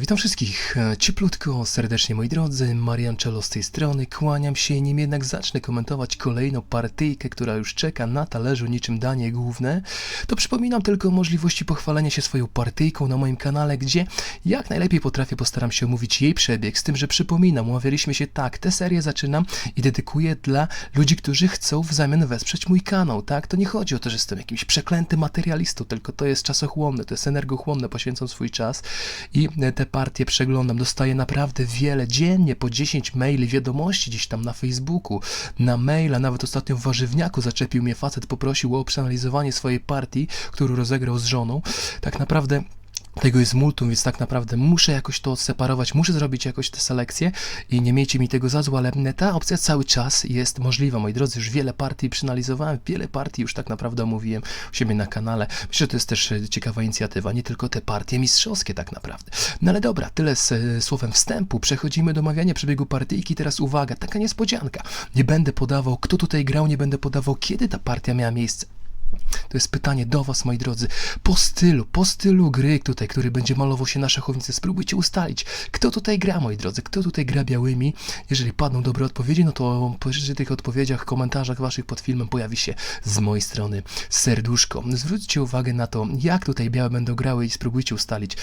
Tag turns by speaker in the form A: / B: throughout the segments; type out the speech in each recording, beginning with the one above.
A: witam wszystkich e, cieplutko, serdecznie moi drodzy, Mariancello z tej strony, kłaniam się, nim jednak zacznę komentować kolejną partyjkę, która już czeka na talerzu niczym danie główne, to przypominam tylko o możliwości pochwalenia się swoją partyjką na moim kanale, gdzie jak najlepiej potrafię postaram się omówić jej przebieg, z tym, że przypominam, umawialiśmy się tak, tę serię zaczynam i dedykuję dla ludzi, którzy chcą w zamian wesprzeć mój kanał, tak? To nie chodzi o to, że jestem jakimś przeklętym materialistą, tylko to jest czasochłonne, to jest energochłonne, poświęcam swój czas i te partie przeglądam. Dostaję naprawdę wiele dziennie, po 10 maili, wiadomości gdzieś tam na Facebooku, na maila, nawet ostatnio w warzywniaku zaczepił mnie facet, poprosił o przeanalizowanie swojej partii, którą rozegrał z żoną. Tak naprawdę tego jest multum, więc tak naprawdę muszę jakoś to odseparować, muszę zrobić jakoś tę selekcję i nie miejcie mi tego za zło, ale ta opcja cały czas jest możliwa, moi drodzy, już wiele partii przeanalizowałem, wiele partii już tak naprawdę omówiłem u siebie na kanale. Myślę, że to jest też e, ciekawa inicjatywa, nie tylko te partie mistrzowskie tak naprawdę. No ale dobra, tyle z e, słowem wstępu, przechodzimy do omawiania przebiegu partyjki, teraz uwaga, taka niespodzianka, nie będę podawał kto tutaj grał, nie będę podawał kiedy ta partia miała miejsce. To jest pytanie do Was, moi drodzy. Po stylu, po stylu gry tutaj, który będzie malował się na szachownicy, spróbujcie ustalić, kto tutaj gra, moi drodzy, kto tutaj gra białymi. Jeżeli padną dobre odpowiedzi, no to po tych odpowiedziach, komentarzach Waszych pod filmem pojawi się z mojej strony serduszko. Zwróćcie uwagę na to, jak tutaj białe będą grały i spróbujcie ustalić,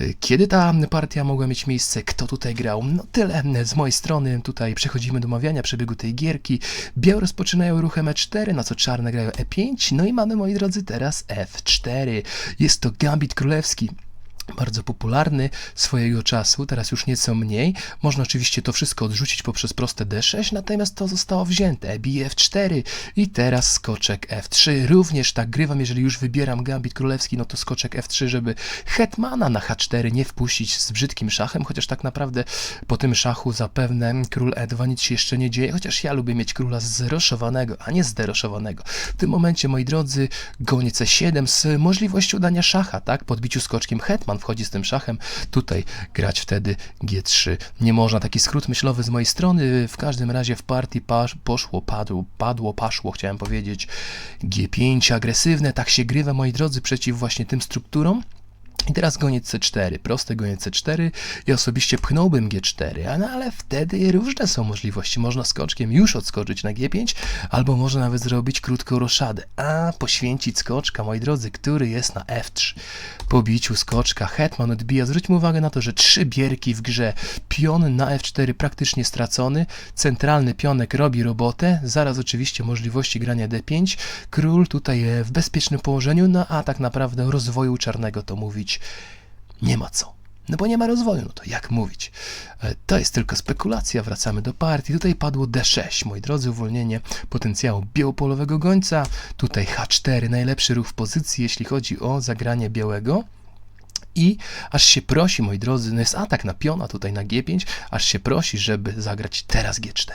A: y, kiedy ta partia mogła mieć miejsce, kto tutaj grał. No tyle z mojej strony. Tutaj przechodzimy do omawiania przebiegu tej gierki. Białe rozpoczynają ruchem E4, na co czarne grają E5, no i mamy, moi drodzy, teraz F4. Jest to gambit królewski bardzo popularny swojego czasu, teraz już nieco mniej. Można oczywiście to wszystko odrzucić poprzez proste D6, natomiast to zostało wzięte. Bije F4 i teraz skoczek F3. Również tak grywam, jeżeli już wybieram gambit królewski, no to skoczek F3, żeby hetmana na H4 nie wpuścić z brzydkim szachem, chociaż tak naprawdę po tym szachu zapewne król E2 nic się jeszcze nie dzieje, chociaż ja lubię mieć króla zroszowanego, a nie zderoszowanego. W tym momencie, moi drodzy, goniec E7 z możliwością dania szacha, tak, podbiciu skoczkiem hetman wchodzi z tym szachem, tutaj grać wtedy G3 nie można. Taki skrót myślowy z mojej strony, w każdym razie w partii pasz, poszło, padło, padło, paszło, chciałem powiedzieć G5 agresywne, tak się grywa, moi drodzy, przeciw właśnie tym strukturom. I teraz goniec C4, prosty goniec C4 i osobiście pchnąłbym G4, no ale wtedy różne są możliwości. Można skoczkiem już odskoczyć na G5, albo można nawet zrobić krótką roszadę, a poświęcić skoczka, moi drodzy, który jest na F3. Po biciu skoczka hetman odbija. Zwróćmy uwagę na to, że trzy bierki w grze. Pion na F4 praktycznie stracony, centralny pionek robi robotę, zaraz oczywiście możliwości grania D5, król tutaj w bezpiecznym położeniu, no a tak naprawdę rozwoju czarnego to mówić nie ma co. No bo nie ma rozwoju, no to jak mówić? E, to jest tylko spekulacja, wracamy do partii. Tutaj padło D6, moi drodzy, uwolnienie potencjału białopolowego gońca. Tutaj H4, najlepszy ruch w pozycji, jeśli chodzi o zagranie białego. I aż się prosi, moi drodzy, no jest atak na piona tutaj na G5, aż się prosi, żeby zagrać teraz G4.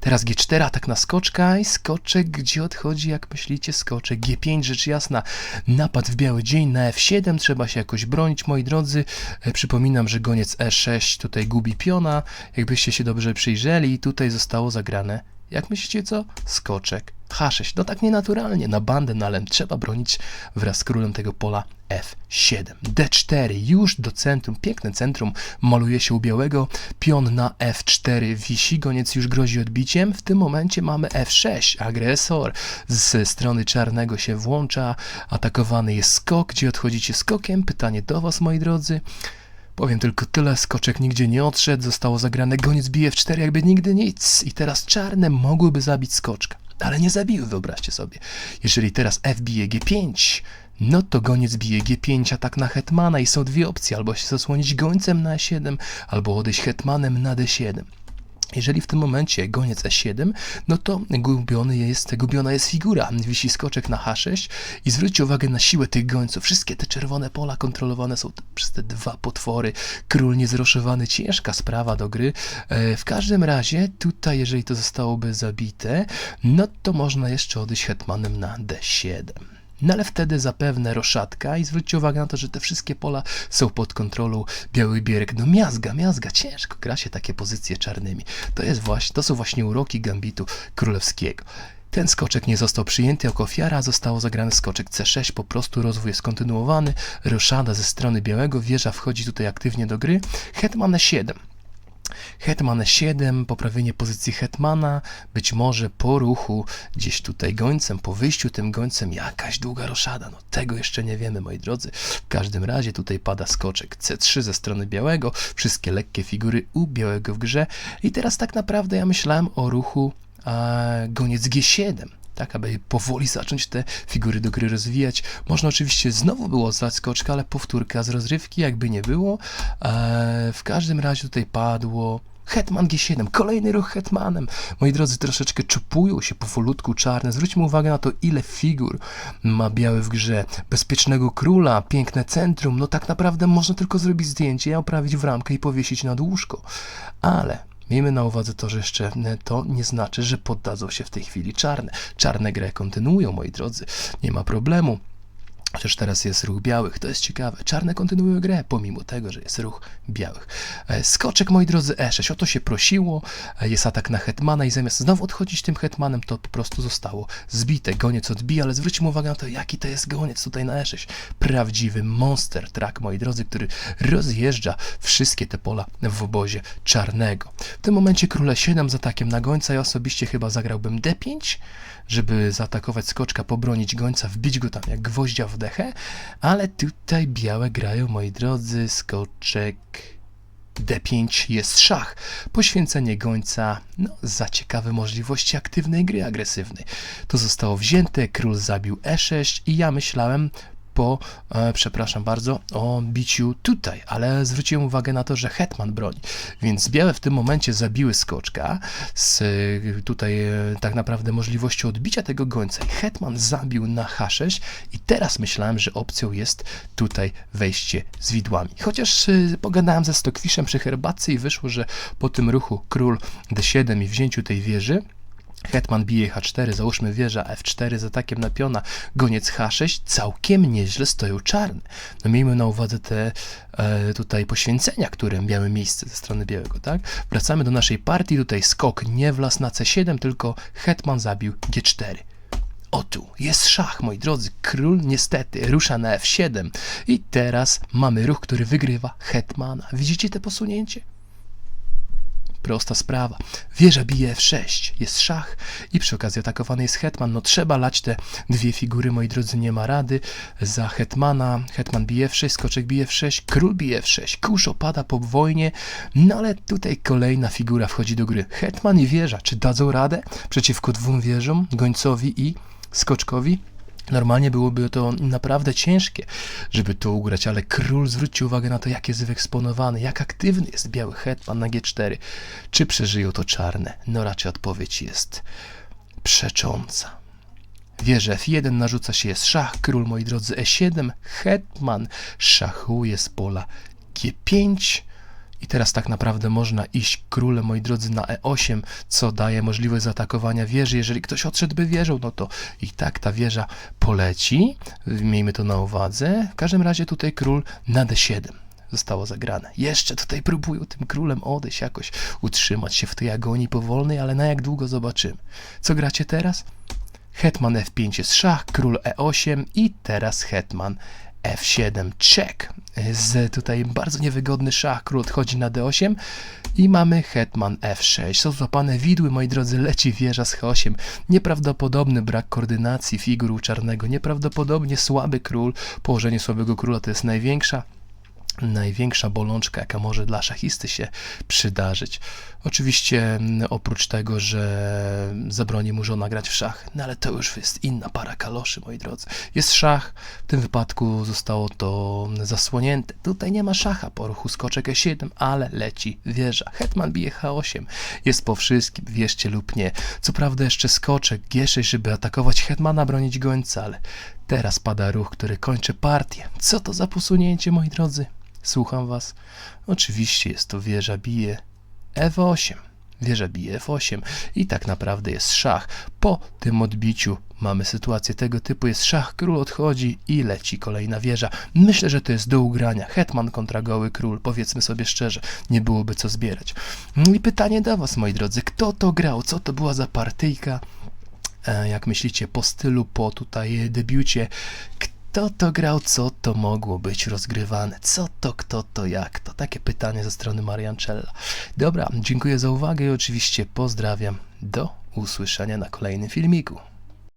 A: Teraz G4, atak na skoczka i skoczek, gdzie odchodzi, jak myślicie, skoczek G5, rzecz jasna, napad w biały dzień na F7, trzeba się jakoś bronić, moi drodzy. E, przypominam, że goniec E6 tutaj gubi piona, jakbyście się dobrze przyjrzeli, tutaj zostało zagrane jak myślicie co? Skoczek. H6. No tak nienaturalnie. Na bandę nalem trzeba bronić wraz z królem tego pola F7. D4. Już do centrum. Piękne centrum maluje się u białego. Pion na F4 wisi. Goniec już grozi odbiciem. W tym momencie mamy F6. Agresor z strony czarnego się włącza. Atakowany jest skok. Gdzie odchodzicie skokiem? Pytanie do was, moi drodzy. Powiem tylko tyle, skoczek nigdzie nie odszedł, zostało zagrane goniec bije w 4 jakby nigdy nic i teraz czarne mogłyby zabić skoczka, ale nie zabiły, wyobraźcie sobie. Jeżeli teraz F bije G5, no to goniec bije G5, atak na hetmana i są dwie opcje, albo się zasłonić gońcem na E7, albo odejść hetmanem na D7. Jeżeli w tym momencie goniec E7, no to gubiony jest, gubiona jest figura. Wisi skoczek na H6 i zwróćcie uwagę na siłę tych gońców. Wszystkie te czerwone pola kontrolowane są przez te dwa potwory. Król niezroszowany, ciężka sprawa do gry. E, w każdym razie, tutaj jeżeli to zostałoby zabite, no to można jeszcze odejść hetmanem na D7. No ale wtedy zapewne roszatka i zwróćcie uwagę na to, że te wszystkie pola są pod kontrolą Biały Bierek. No miazga, miazga, ciężko gra się takie pozycje czarnymi. To jest właśnie, to są właśnie uroki gambitu królewskiego. Ten skoczek nie został przyjęty jako ofiara, zostało zagrane skoczek C6. Po prostu rozwój jest kontynuowany. Roszada ze strony białego, wieża wchodzi tutaj aktywnie do gry. Hetman E7. Hetman E7, poprawienie pozycji Hetmana, być może po ruchu gdzieś tutaj gońcem, po wyjściu tym gońcem jakaś długa roszada, no tego jeszcze nie wiemy moi drodzy. W każdym razie tutaj pada skoczek C3 ze strony białego, wszystkie lekkie figury u białego w grze. I teraz tak naprawdę ja myślałem o ruchu e, goniec G7 tak, aby powoli zacząć te figury do gry rozwijać. Można oczywiście znowu było zdać skoczka, ale powtórka z rozrywki jakby nie było. E, w każdym razie tutaj padło Hetman G7, kolejny ruch Hetmanem. Moi drodzy, troszeczkę czupują się powolutku czarne. Zwróćmy uwagę na to, ile figur ma biały w grze. Bezpiecznego króla, piękne centrum. No tak naprawdę można tylko zrobić zdjęcie, oprawić w ramkę i powiesić nad łóżko. Ale Miejmy na uwadze to, że jeszcze to nie znaczy, że poddadzą się w tej chwili czarne. Czarne grę kontynuują, moi drodzy. Nie ma problemu. Chociaż teraz jest ruch białych, to jest ciekawe. Czarne kontynuują grę, pomimo tego, że jest ruch białych. E, Skoczek, moi drodzy, E6. O to się prosiło. E, Jest atak na hetmana i zamiast znowu odchodzić tym hetmanem, to po prostu zostało zbite. Goniec odbija, ale zwróćmy uwagę na to, jaki to jest goniec tutaj na E6. Prawdziwy monster track, moi drodzy, który rozjeżdża wszystkie te pola w obozie czarnego. W tym momencie króle 7 z atakiem na gońca. Ja osobiście chyba zagrałbym D5, żeby zaatakować skoczka, pobronić gońca, wbić go tam jak gwoździa w ale tutaj białe grają, moi drodzy, skoczek D5 jest szach. Poświęcenie gońca, no, za ciekawe możliwości aktywnej gry agresywnej. To zostało wzięte, król zabił E6 i ja myślałem po, e, przepraszam bardzo, o biciu tutaj, ale zwróciłem uwagę na to, że hetman broni, więc białe w tym momencie zabiły skoczka z e, tutaj e, tak naprawdę możliwością odbicia tego gońca. I hetman zabił na H6 i teraz myślałem, że opcją jest tutaj wejście z widłami. Chociaż e, pogadałem ze Stokwiszem przy herbatce i wyszło, że po tym ruchu król D7 i wzięciu tej wieży Hetman bije H4, załóżmy wieża F4 z atakiem na piona, goniec H6, całkiem nieźle stoją czarne. No miejmy na uwadze te e, tutaj poświęcenia, które miały miejsce ze strony białego, tak? Wracamy do naszej partii, tutaj skok nie wlazł na C7, tylko Hetman zabił G4. O tu, jest szach, moi drodzy. Król niestety rusza na F7 i teraz mamy ruch, który wygrywa Hetmana. Widzicie te posunięcie? Prosta sprawa. Wieża bije F6, jest szach i przy okazji atakowany jest hetman. No trzeba lać te dwie figury, moi drodzy, nie ma rady. Za hetmana, hetman bije F6, skoczek bije F6, król bije F6, kurz opada po wojnie, no ale tutaj kolejna figura wchodzi do gry. Hetman i wieża, czy dadzą radę przeciwko dwóm wieżom, gońcowi i skoczkowi? Normalnie byłoby to naprawdę ciężkie, żeby to ugrać, ale król zwróćcie uwagę na to, jak jest wyeksponowany, jak aktywny jest biały hetman na G4. Czy przeżyją to czarne? No raczej odpowiedź jest przecząca. Wieża F1 narzuca się jest szach, król moi drodzy E7, hetman szachuje z pola G5. I teraz tak naprawdę można iść królem, moi drodzy, na E8, co daje możliwość zaatakowania wieży. Jeżeli ktoś odszedłby wieżą, no to i tak ta wieża poleci. Miejmy to na uwadze. W każdym razie tutaj król na D7 zostało zagrane. Jeszcze tutaj próbują tym królem odejść, jakoś utrzymać się w tej agonii powolnej, ale na jak długo zobaczymy. Co gracie teraz? Hetman F5 jest szach, król E8 i teraz hetman F7 check. Z tutaj bardzo niewygodny szach, król odchodzi na D8 i mamy hetman F6. Są złapane widły, moi drodzy, leci wieża z H8. Nieprawdopodobny brak koordynacji figur u czarnego, nieprawdopodobnie słaby król. Położenie słabego króla to jest największa największa bolączka, jaka może dla szachisty się przydarzyć. Oczywiście oprócz tego, że zabroni mu żona grać w szach, no ale to już jest inna para kaloszy, moi drodzy. Jest szach, w tym wypadku zostało to zasłonięte. Tutaj nie ma szacha po ruchu skoczek E7, ale leci wieża. Hetman bije H8. Jest po wszystkim, wierzcie lub nie. Co prawda jeszcze skoczek G6, żeby atakować hetmana, bronić gońca, ale teraz pada ruch, który kończy partię. Co to za posunięcie, moi drodzy? Słucham was. Oczywiście jest to wieża bije F8. Wieża bije F8 i tak naprawdę jest szach. Po tym odbiciu mamy sytuację tego typu, jest szach, król odchodzi i leci kolejna wieża. Myślę, że to jest do ugrania. Hetman kontra goły król, powiedzmy sobie szczerze, nie byłoby co zbierać. No i pytanie do was, moi drodzy, kto to grał, co to była za partyjka? E, jak myślicie, po stylu, po tutaj debiucie, kto to grał, co to mogło być rozgrywane, co to, kto to, jak to? Takie pytanie ze strony Mariancella. Dobra, dziękuję za uwagę i oczywiście pozdrawiam. Do usłyszenia na kolejnym filmiku.